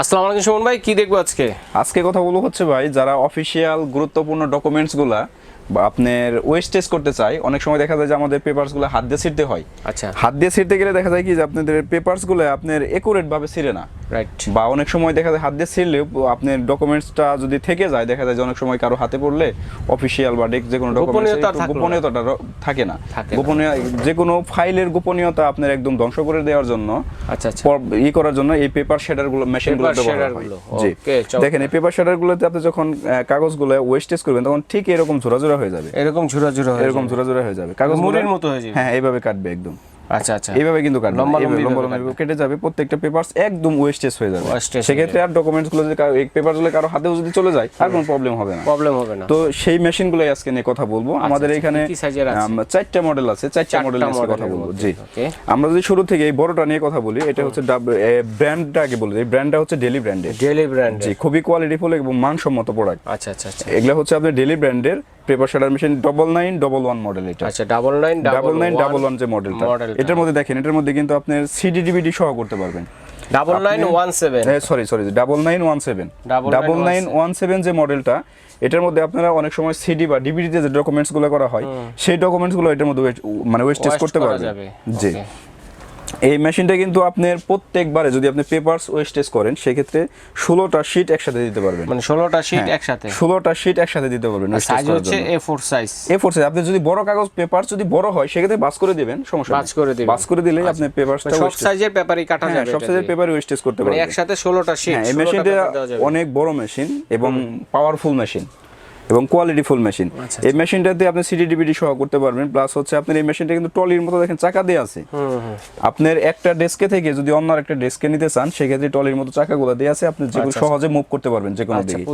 আসসালামু আলাইকুম সুমন ভাই কি দেখব আজকে? আজকে কথা বলব হচ্ছে ভাই যারা অফিসিয়াল গুরুত্বপূর্ণ ডকুমেন্টসগুলা বা আপনার ওয়েস্টেজ করতে চাই অনেক সময় দেখা যায় যে আমাদের পেপারসগুলো হাত দিয়ে ছিঁড়তে হয়। আচ্ছা। হাত দিয়ে ছিঁড়তে গেলে দেখা যায় কি যে আপনাদের পেপারসগুলো আপনার একুরেটভাবে ছিঁড়ে না। রাইট বা অনেক সময় দেখা যায় হাত দিয়ে ছিঁড়লেও আপনার ডকুমেন্টসটা যদি থেকে যায় দেখা যায় যে অনেক সময় কারও হাতে পড়লে অফিসিয়াল বা ডেক যে কোনো গোপনীয়তা গোপনীয়তাটা থাকে না। গোপনীয় যে কোনো ফাইলের গোপনীয়তা আপনার একদম ধ্বংস করে দেওয়ার জন্য আচ্ছা আচ্ছা। ই করার জন্য এই পেপার শেডারগুলো মেশিনগুলো ব্যবহার হয়। জি। দেখেন এই পেপার শেডার গুলোতে আপনি যখন কাগজগুলো ওয়েস্টেজ করবেন তখন ঠিক এরকম ঝোরা ঝোরা হয়ে যাবে। এরকম ঝুরা ঝুরা হয়ে এরকম ঝোরা হয়ে যাবে। কাগজ মুড়ির মতো হয়ে যাবে। হ্যাঁ এইভাবে কাটবে একদম। আচ্ছা আচ্ছা। এইভাবে কিন্তু কাটবে লম্বা লম্বা লম্বা কেটে যাবে প্রত্যেকটা পেপারস একদম ওয়েস্টেজ হয়ে যাবে। সেক্ষেত্রে আর ডকুমেন্টসগুলো যদি এই পেপারগুলো কারও হাতেও যদি চলে যায় আর কোনো প্রবলেম হবে না। প্রবলেম হবে না। তো সেই মেশিনগুলোই আজকে নিয়ে কথা বলব। আমাদের আচ্ছা, এখানে চারটা মডেল আছে। চারটা চারটা মডেল নিয়ে কথা বলব। জি। আমরা যদি শুরু থেকে এই বড়টা নিয়ে কথা বলি এটা হচ্ছে ব্র্যান্ডটা আগে বলি এই ব্র্যান্ডটা হচ্ছে ডেলি ব্র্যান্ডের ডেলি ব্র্যান্ড জি খুবই কোয়ালিটিফুল এবং মানসম্মত প্রোডাক্ট আচ্ছা আচ্ছা আচ্ছা। এগুলো হচ্ছে আপনার ডেলি ব্র্যান্ডের paper shredder machine double nine double one model এটা। আচ্ছা double nine double nine double one যে মডেলটা। এটার মধ্যে দেখেন এটার মধ্যে কিন্তু আপনার সিডি ডিভিডি সহ করতে পারবেন। Double nine one seven sorry sorry double nine one seven double nine one seven যে মডেলটা এটার মধ্যে আপনারা অনেক সময় সিডি বা ডিভিডিতে যে ডকুমেন্টসগুলো করা হয় সেই ডকুমেন্টসগুলো এটার মধ্যে মানে ওয়েস্টেজ করতে করা পারবেন। জি. এই মেশিনটা কিন্তু আপনার প্রত্যেকবারে যদি আপনি পেপারস ওয়েস্টেজ করেন সেক্ষেত্রে ষোলোটা শিট একসাথে দিতে পারবেন। মানে ষোলোটা শিট হ্যাঁ, একসাথে? ষোলোটা শিট একসাথে দিতে পারবেন সাইজ হচ্ছে। A four size A four size আপনি যদি বড় কাগজ পেপার যদি বড় হয় সেক্ষেত্রে বাস করে দিবেন সমস্যা বাজ করে দিবেন। বাস করে দিলেই আপনি পেপারসটা সব সাইজের পেপারই কাটা হ্যাঁ যাবে সব সাইজের দিয়ে। পেপার ওয়েস্টেজ করতে মানে পারবেন। একসাথে ষোলোটা শিট হ্যাঁ এই মেশিনটা অনেক বড় মেশিন এবং পাওয়ারফুল মেশিন এবং কোয়ালিটি ফুল মেশিন আচ্ছা, এই মেশিনটাতে আপনি সিডি ডিভিডি সহ করতে পারবেন প্লাস হচ্ছে আপনার এই মেশিনটা কিন্তু টলির মতো দেখেন চাকা দিয়ে আছে। আপনার একটা ডেস্কে থেকে যদি অন্য একটা ডেস্কে নিতে চান সেক্ষেত্রে টলির মতো চাকাগুলো দিয়ে আছে আপনি যেগুলো সহজে মুভ করতে পারবেন যে কোনো আচ্ছা দিকে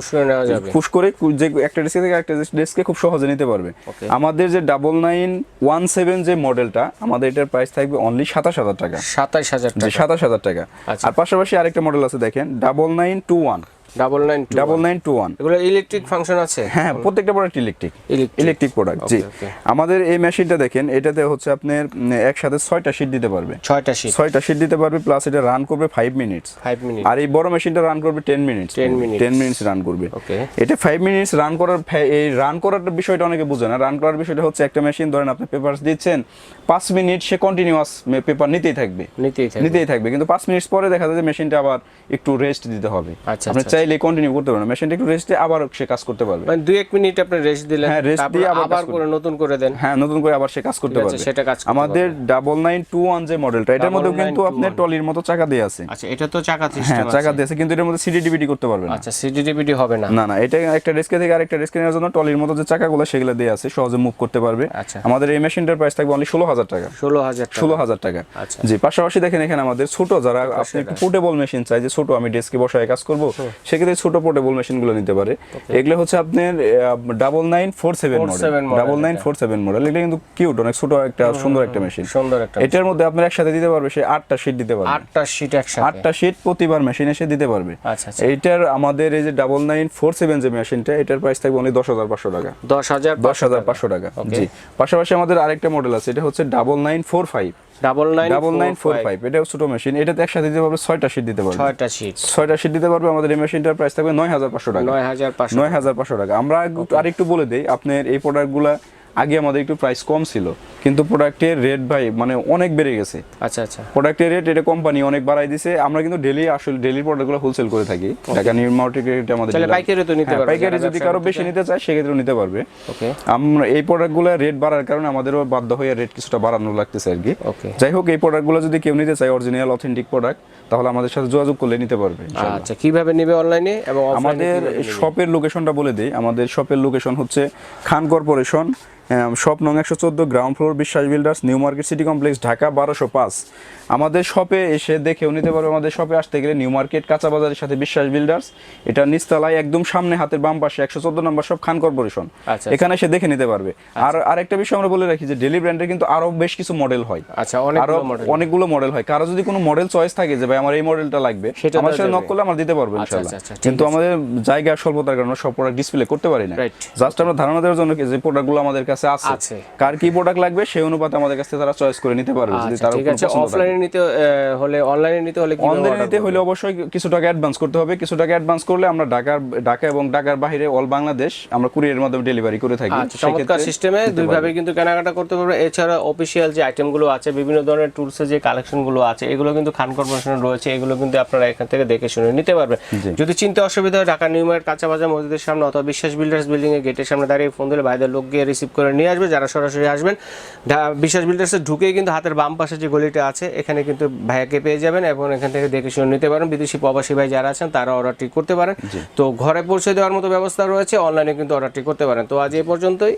পুশ করে যে একটা ডেস্কে থেকে একটা ডেস্কে খুব সহজে নিতে পারবে। আমাদের যে ডাবল নাইন ওয়ান সেভেন যে মডেলটা আমাদের এটার প্রাইস থাকবে অনলি সাতাশ হাজার টাকা। সাতাশ হাজার সাতাশ হাজার টাকা। আচ্ছা। আর পাশাপাশি আরেকটা মডেল আছে দেখেন double nine two one double nine double nine two one এগুলো ইলেকট্রিক ফাংশন আছে? হ্যাঁ প্রত্যেকটা প্রোডাক্ট ইলেকট্রিক ইলেকট্রিক প্রোডাক্ট জি Okay, okay. আমাদের এই মেশিনটা দেখেন এটাতে হচ্ছে আপনার একসাথে ছয়টা শিট দিতে পারবে। ছয়টা শিট ছয়টা শিট দিতে পারবে প্লাস এটা রান করবে ফাইভ মিনিটস ফাইভ মিনিট আর এই বড় মেশিনটা রান করবে ten minutes 10 minutes। Ten minutes run করবে। ওকে এটা ফাইভ মিনিটস রান করার এই রান করার বিষয়টা অনেকে বুঝে না। রান করার বিষয়টা হচ্ছে একটা মেশিন ধরেন আপনি পেপার দিচ্ছেন পাঁচ মিনিট সে কন্টিনিউয়াস পেপার নিতেই থাকবে। নিতেই থাকবে। নিতেই থাকবে। কিন্তু পাঁচ মিনিট পরে দেখা যায় যে মেশিনটা আবার একটু রেস্ট দিতে হবে। আচ্ছা, আপনি আচ্ছা, চাইলে কন্টিনিউ করতে পারবেন মেশিনটা একটু রেস্ট দিয়ে আবার সে কাজ করতে পারবে। মানে দুই এক মিনিট আপনি রেস্ট দিলেন হ্যাঁ, তারপর দিয়ে আবার করে নতুন করে দেন। হ্যাঁ নতুন করে আবার সে কাজ করতে পারবে। সেটা কাজ আমাদের ডাবল নাইন টু ওয়ান যে মডেলটা এটার মধ্যে কিন্তু 9921 আপনার টলির মতো চাকা দিয়ে আছে। আচ্ছা এটা তো চাকা হ্যাঁ সিস্টেম চাকা আছে। কিন্তু এটার মধ্যে সিডি ডিভিডি করতে পারবে না। আচ্ছা সিডিডিভিডি হবে না। না না এটা একটা ডেস্কে থেকে আরেকটা ডেস্কে নেওয়ার জন্য টলির মতো যে চাকাগুলো সেগুলো দিয়ে আছে সহজে মুভ করতে পারবে। আচ্ছা। আমাদের এই মেশিনটার প্রাইস থাকবে অনলি ষোলো হাজার টাকা। ষোলো হাজার টাকা। ষোলো হাজার টাকা। আচ্ছা। জি পাশাপাশি দেখেন এখানে আমাদের ছোট যারা আপনি একটু পোর্টেবল মেশিন চাই যে ছোট আমি ডেস্কে বসায় কাজ করব সেক্ষেত্রে ছোট পোর্টেবল মেশিনগুলো নিতে পারে। এগুলো হচ্ছে আপনার double nine four seven 47 model model double nine four seven model এগুলো কিন্তু কিউট অনেক ছোট একটা সুন্দর একটা মেশিন সুন্দর একটা এটার মধ্যে আপনার একসাথে দিতে পারবে সে আটটা শিট দিতে পারবে। আটটা শিট একসাথে। আটটা শিট প্রতিবার মেশিন এসে দিতে পারবে। আচ্ছা আচ্ছা। এইটার আমাদের এই যে ডাবল নাইন ফোর সেভেন যে মেশিনটা এটার প্রাইস থাকবে অনলি দশ হাজার পাঁচশো টাকা। দশ হাজার দশ হাজার পাঁচশো টাকা জি। পাশাপাশি আমাদের আরেকটা মডেল আছে এটা হচ্ছে double nine four five double nine double nine four five এটাও ছোট মেশিন এটাতে একসাথে দিতে পারবে ছয়টা সিট দিতে পারবে। ছয়টা সিট ছয়টা দিতে পারবে আমাদের এই মেশিনটার প্রাইস থাকবে নয় হাজার পাঁচশো টাকা। নয় হাজার পাঁচশো নয় হাজার পাঁচশো টাকা। আমরা একটু- আরেকটু বলে দিই আপনার এই প্রোডাক্টগুলা আগে আমাদের একটু প্রাইস কম ছিল। কিন্তু প্রোডাক্টের রেট ভাই মানে অনেক বেড়ে গেছে। আচ্ছা আচ্ছা। প্রোডাক্টের রেট এটা কোম্পানি অনেক বাড়াই দিছে। আমরা কিন্তু ডেলি আসলে ডেলি প্রোডাক্টগুলো হোলসেল করে থাকি। ঢাকা নিউ মার্কেটে আমাদের তাহলে। পাইকারি তো নিতে হ্যাঁ, পারবে পাইকারি যদি কারও বেশি নিতে চায় সেক্ষেত্রেও নিতে পারবে। ওকে আমরা এই প্রোডাক্টগুলো রেট বাড়ার কারণে আমাদেরও বাধ্য হয়ে রেট কিছুটা বাড়ানো লাগতেছে আর কি। যাই হোক এই প্রোডাক্টগুলো যদি কেউ নিতে চায় অরিজিনাল অথেন্টিক প্রোডাক্ট তাহলে আমাদের সাথে যোগাযোগ করলে নিতে পারবে আচ্ছা কীভাবে নেবে অনলাইনে এবং আমাদের? শপের লোকেশনটা বলে দিই। আমাদের শপের লোকেশন হচ্ছে খান কর্পোরেশন শপ নং একশো চোদ্দ ground floor Biswas builders new market city complex Dhaka বারোশো পাঁচ। আমাদের শপে এসে দেখেও নিতে পারবে আমাদের শপে আসতে গেলে নিউ মার্কেট কাঁচা বাজারের সাথে বিশ্বাস বিল্ডার্স। এটা নিচতলায় একদম সামনে হাতের বাম পাশে একশো চোদ্দ নম্বর সব খান কর্পোরেশন। আচ্ছা। এখানে এসে দেখে নিতে পারবে। আর আরেকটা বিষয় আমরা বলে রাখি যে ডেলি ব্র্যান্ডের কিন্তু আরও বেশ কিছু মডেল হয়। আচ্ছা আরও অনেকগুলো মডেল হয়। কারও যদি কোনো মডেল চয়েস থাকে যে ভাই আমার এই মডেলটা লাগবে সেটা আমার সাথে নক করলে আমরা দিতে পারব আচ্ছা, ইনশাআল্লাহ আচ্ছা, কিন্তু আমাদের জায়গা স্বল্পতার কারণে সব প্রোডাক্ট ডিসপ্লে করতে পারি না। জাস্ট আমরা ধারণা দেওয়ার জন্য যে প্রোডাক্টগুলো আমাদের কাছে আছে। কার কি প্রোডাক্ট লাগবে সেই অনুপাতে আমাদের কাছে তারা চয়েস করে নিতে পারবে যদি আচ্ছা তার ঠিক আছে। অফলাইনে নিতে হলে অনলাইনে নিতে হলে কি অনলাইনে নিতে হলে অবশ্যই কিছু টাকা অ্যাডভান্স করতে হবে। কিছু টাকা অ্যাডভান্স করলে আমরা ঢাকার ঢাকা এবং ঢাকার বাইরে অল বাংলাদেশ আমরা কুরিয়ারের মাধ্যমে ডেলিভারি করে থাকি। আচ্ছা চমৎকার সিস্টেমে দুইভাবে কিন্তু কেনাকাটা করতে পারবে। এছাড়া অফিসিয়াল যে আইটেমগুলো আছে বিভিন্ন ধরনের টুলসের যে কালেকশনগুলো আছে এগুলো কিন্তু খান কর্পোরেশনে রয়েছে এগুলো কিন্তু আপনারা এখান থেকে দেখে শুনে নিতে পারবেন যদি চিন্তা অসুবিধা হয় ঢাকা নিউ মার্কেট কাঁচা বাজার মসজিদের সামনে অথবা বিশ্বাস বিল্ডার্স বিল্ডিং এর গেটের সামনে দাঁড়িয়ে ফোন দিলে বাইরের লোক গিয়ে রিসিভ করে নিয়ে আসবে। যারা সরাসরি আসবেন বিশ্বাস বিল্ডার্সে ঢুকেই কিন্তু হাতের বাম পাশে যে গলিটা আছে এখানে কিন্তু ভাইয়াকে পেয়ে যাবেন এবং এখান থেকে দেখে শুনে নিতে পারেন। বিদেশি প্রবাসী ভাই যারা আছেন তারা অর্ডারটি করতে পারেন। তো ঘরে পৌঁছে দেওয়ার মতো ব্যবস্থা রয়েছে অনলাইনে কিন্তু অর্ডারটি করতে পারেন। তো আজ এই পর্যন্তই।